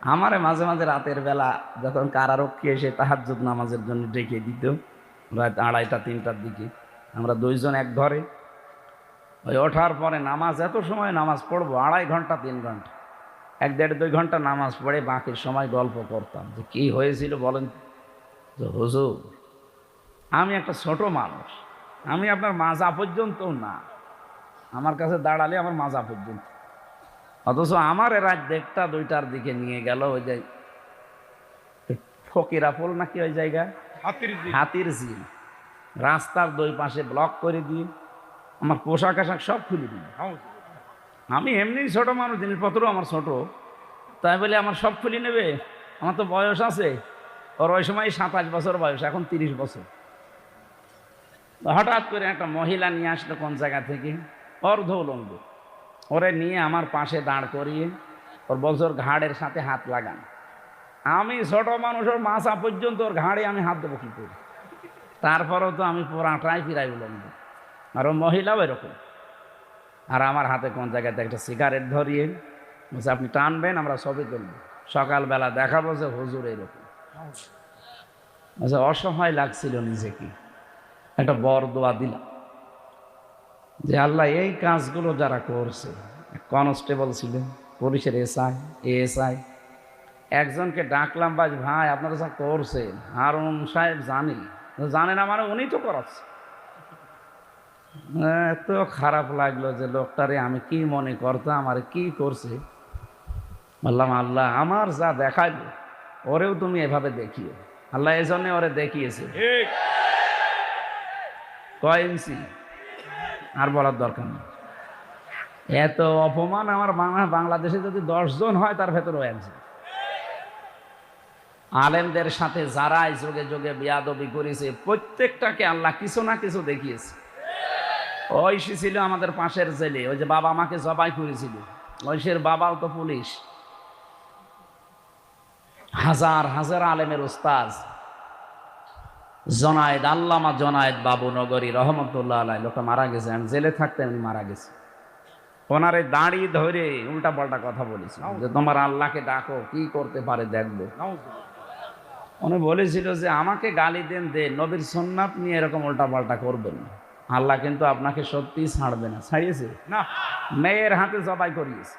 আমারে মাঝে মাঝে রাতের বেলা যখন কারারক্ষী এসে তাহাজ্জুদ নামাজের জন্য ডেকে দিত, রাত আড়াইটা, তিনটার দিকে। আমরা দুইজন এক ঘরে। ওই ওঠার পরে নামাজ, এত সময় নামাজ পড়ব? আড়াই ঘণ্টা, তিন ঘণ্টা। এক দেড়, দুই ঘণ্টা নামাজ পড়ে বাকির সময় গল্প করতাম। যে কী হয়েছিল বলেন তো? হুজুর, আমি একটা ছোট মানুষ। আমি আপনার মাজা পর্যন্ত না। আমার কাছে দাঁড়ালে আমার মাজা পর্যন্ত। অথচ আমার রাত দেড়টা দুইটার দিকে নিয়ে গেল ওই যে ফকিরা ফুল নাকি ওই জায়গায় হাতির হাতির ঝিল রাস্তার দুই পাশে ব্লক করে দিয়ে আমার পোশাক আশাক সব খুলে দিল। আমি এমনি ছোট মানুষ জিনিসপত্র আমার ছোট। তাই বলে আমার সব খুলে নেবে? আমার তো বয়স আছে। ওর ওই সময় সাতাশ বছর বয়স এখন তিরিশ বছর। হঠাৎ করে একটা মহিলা নিয়ে আসলো কোন জায়গা থেকে? অর্ধ উলঙ্গ। ওরে নিয়ে আমার পাশে দাঁড় করিয়ে ওর বছর ঘাড়ের সাথে হাত লাগান। আমি ছোট মানুষ ওর মাথা পর্যন্ত ওর ঘাড়ে আমি হাত দেবো কী করে? তারপরেও তো আমি পুরাটাই ফিরাই উলঙ্গ আর ও মহিলাও এরকম। আর আমার হাতে কোন জায়গাতে একটা সিগারেট ধরিয়ে বলছে, আপনি টানবেন, আমরা সবই তুলব। সকালবেলা দেখাবো যে হুজুর এরকম। আচ্ছা অসহায় লাগছিল নিজেকে। একটা বর দোয়া দিলাম। যে আল্লাহ এই কাজগুলো যারা করছে কনস্টেবল ছিলেন পুলিশের এসআই এএসআই একজনকে ডাকলাম বাজ ভাই আপনারা যা করছেন হারুন সাহেব জানি। জানে না মানে উনি তো করাচ্ছে। এত খারাপ লাগল যে লোকটারে আমি কি মনে করতাম আর কি করছে? বললাম আল্লাহ আমার যা দেখাইলো ওরেও তুমি এভাবে দেখিও। আল্লাহ এই জন্যে ওরে দেখিয়েছে। কয় ইঞ্চি? আর বলার দরকার নেই। এত অপমান আমার বাংলা বাংলাদেশে যদি দশজন হয়, তার ভেতরেও একজন। আলেমদের সাথে যারাই যোগে যোগে বিয়াদবি করেছে, প্রত্যেকটাকে আল্লাহ কিছু না কিছু দেখিয়েছে। ঐশী ছিল আমাদের পাশের জেলে, ওই যে বাবা আমাকে জবাই করেছিল। ঐশের বাবাও তো পুলিশ। হাজার হাজার আলেমের উস্তাজ জনায়েদ আল্লামা জনায়েদ বাবু নগরী রহমতুল্লাহ আলাই লোকটা মারা গেছে আমি জেলে থাকতে আমি মারা গেছি। ওনারে দাঁড়িয়ে ধরে উল্টা পাল্টা কথা বলেছি যে তোমার আল্লাহকে ডাকো কি করতে পারে দেখব। উনি বলেছিল যে আমাকে গালি দেন দে নবীর সোননাথ নিয়ে এরকম উল্টা পাল্টা করবেন আল্লাহ কিন্তু আপনাকে সত্যি ছাড়বে না ছাড়িয়েছে? না। মেয়ের হাতে জবাই করিয়েছে।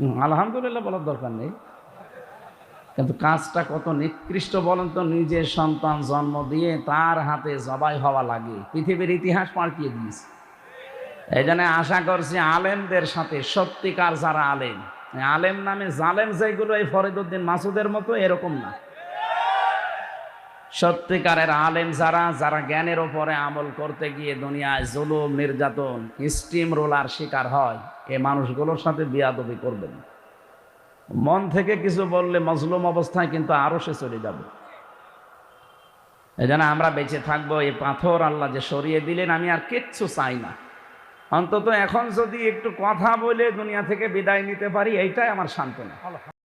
হুম, আলহামদুলিল্লাহ বলার দরকার নেই। কিন্তু কাজটা কত নিকৃষ্ট বলেন তো, নিজের সন্তান জন্ম দিয়ে তার হাতে জবাই হওয়া লাগে। পৃথিবীর ইতিহাস পাল্টিয়ে দিয়েছে। এই জন্য আশা করছি আলেমদের সাথে সত্যিকার যারা আলেম আলেম নামে জালেম যেগুলো এই ফরিদুদ্দিন মাসুদের মতো এরকম না। সত্যিকারের আলেম যারা যারা জ্ঞানের ওপরে আমল করতে গিয়ে দুনিয়ায় জুলুম, নির্যাতন, স্টিম রোলার শিকার হয়, এ মানুষগুলোর সাথে বিয়াদবি করবেন মন থেকে কিছু বললে মজলুম অবস্থায় কিন্তু আরও সে চলে যাবে। জন্য আমরা বেঁচে থাকব, এই পাথর আল্লাহ যে সরিয়ে দিলেন, আমি আর কিচ্ছু চাই না। অন্তত এখন যদি একটু কথা বলে দুনিয়া থেকে বিদায় নিতে পারি, এইটাই আমার সান্ত্বনা।